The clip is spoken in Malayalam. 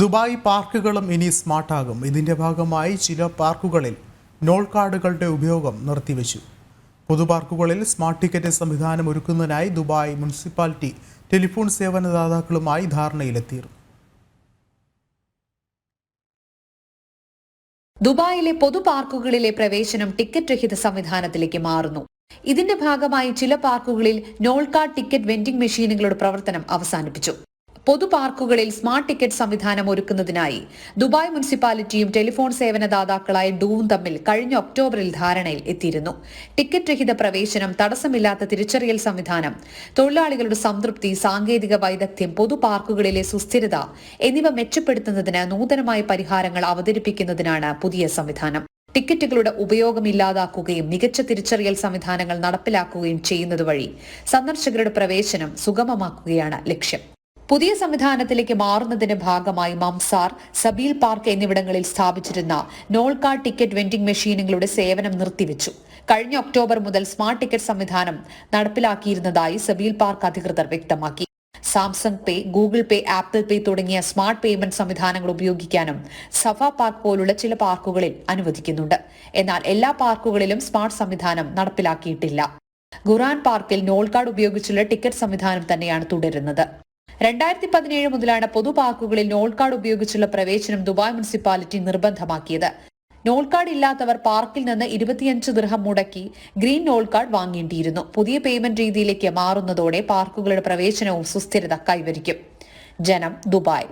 ദുബായ് പാർക്കുകളും ഇനി സ്മാർട്ടാകും. ഇതിന്റെ ഭാഗമായി ചില പാർക്കുകളിൽ നോൾ കാർഡുകളുടെ ഉപയോഗം നിർത്തിവെച്ചു. പൊതുപാർക്കുകളിൽ സ്മാർട്ട് ടിക്കറ്റ് സംവിധാനം ഒരുക്കുന്നതിനായി ദുബായ് മുനിസിപ്പാലിറ്റി ടെലിഫോൺ സേവനദാതാക്കളുമായി ധാരണയിലെത്തിയിരുന്നു. ദുബായിലെ പൊതു പാർക്കുകളിലെ പ്രവേശനം ടിക്കറ്റ് രഹിത സംവിധാനത്തിലേക്ക് മാറുന്നു. ഇതിന്റെ ഭാഗമായി ചില പാർക്കുകളിൽ നോൾ കാർഡ് ടിക്കറ്റ് വെൻഡിംഗ് മെഷീനുകളുടെ പ്രവർത്തനം അവസാനിപ്പിച്ചു. പൊതു പാർക്കുകളിൽ സ്മാർട്ട് ടിക്കറ്റ് സംവിധാനം ഒരുക്കുന്നതിനായി ദുബായ് മുനിസിപ്പാലിറ്റിയും ടെലിഫോൺ സേവനദാതാക്കളായ ഡൂവും തമ്മിൽ കഴിഞ്ഞ ഒക്ടോബറിൽ ധാരണയിൽ എത്തിയിരുന്നു. ടിക്കറ്റ് രഹിത പ്രവേശനം തടസ്സമില്ലാത്ത തിരിച്ചറിയൽ സംവിധാനം തൊഴിലാളികളുടെ സംതൃപ്തി സാങ്കേതിക വൈദഗ്ധ്യം പൊതു പാർക്കുകളിലെ സുസ്ഥിരത എന്നിവ മെച്ചപ്പെടുത്തുന്നതിന് നൂതനമായ പരിഹാരങ്ങൾ അവതരിപ്പിക്കുന്നതിനാണ് പുതിയ സംവിധാനം. ടിക്കറ്റുകളുടെ ഉപയോഗമില്ലാതാക്കുകയും മികച്ച തിരിച്ചറിയൽ സംവിധാനങ്ങൾ നടപ്പിലാക്കുകയും ചെയ്യുന്നതുവഴി സന്ദർശകരുടെ പ്രവേശനം സുഗമമാക്കുകയാണ് ലക്ഷ്യം. പുതിയ സംവിധാനത്തിലേക്ക് മാറുന്നതിന്റെ ഭാഗമായി മംസാർ സബീൽ പാർക്ക് എന്നിവിടങ്ങളിൽ സ്ഥാപിച്ചിരുന്ന നോൾ കാർഡ് ടിക്കറ്റ് വെൻഡിംഗ് മെഷീനുകളുടെ സേവനം നിർത്തിവെച്ചു. കഴിഞ്ഞ ഒക്ടോബർ മുതൽ സ്മാർട്ട് ടിക്കറ്റ് സംവിധാനം നടപ്പിലാക്കിയിരുന്നതായി സബീൽ പാർക്ക് അധികൃതർ വ്യക്തമാക്കി. Samsung pay Google pay Apple pay തുടങ്ങിയ സ്മാർട്ട് പേയ്മെന്റ് സംവിധാനങ്ങൾ ഉപയോഗിക്കാനും സഫ പാർക്ക് പോലുള്ള ചില പാർക്കുകളിൽ അനുവദിക്കുന്നുണ്ട്. എന്നാൽ എല്ലാ പാർക്കുകളിലും സ്മാർട്ട് സംവിധാനം നടപ്പിലാക്കിയിട്ടില്ല. ഖുറാൻ പാർക്കിൽ നോൾ കാർഡ് ഉപയോഗിച്ചുള്ള ടിക്കറ്റ് സംവിധാനം തന്നെയാണ് തുടരുന്നത്. രണ്ടായിരത്തി പതിനേഴ് മുതലാണ് പൊതു പാർക്കുകളിൽ നോൾ കാർഡ് ഉപയോഗിച്ചുള്ള പ്രവേശനം ദുബായ് മുനിസിപ്പാലിറ്റി നിർബന്ധമാക്കിയത്. നോൾ കാർഡ് ഇല്ലാത്തവർ പാർക്കിൽ നിന്ന് ഇരുപത്തിയഞ്ച് ദൃഹം മുടക്കി ഗ്രീൻ നോൾ കാർഡ് വാങ്ങേണ്ടിയിരുന്നു. പുതിയ പേയ്മെന്റ് രീതിയിലേക്ക് മാറുന്നതോടെ പാർക്കുകളുടെ പ്രവേശനവും സുസ്ഥിരത കൈവരിക്കും. ജനം ദുബായ്.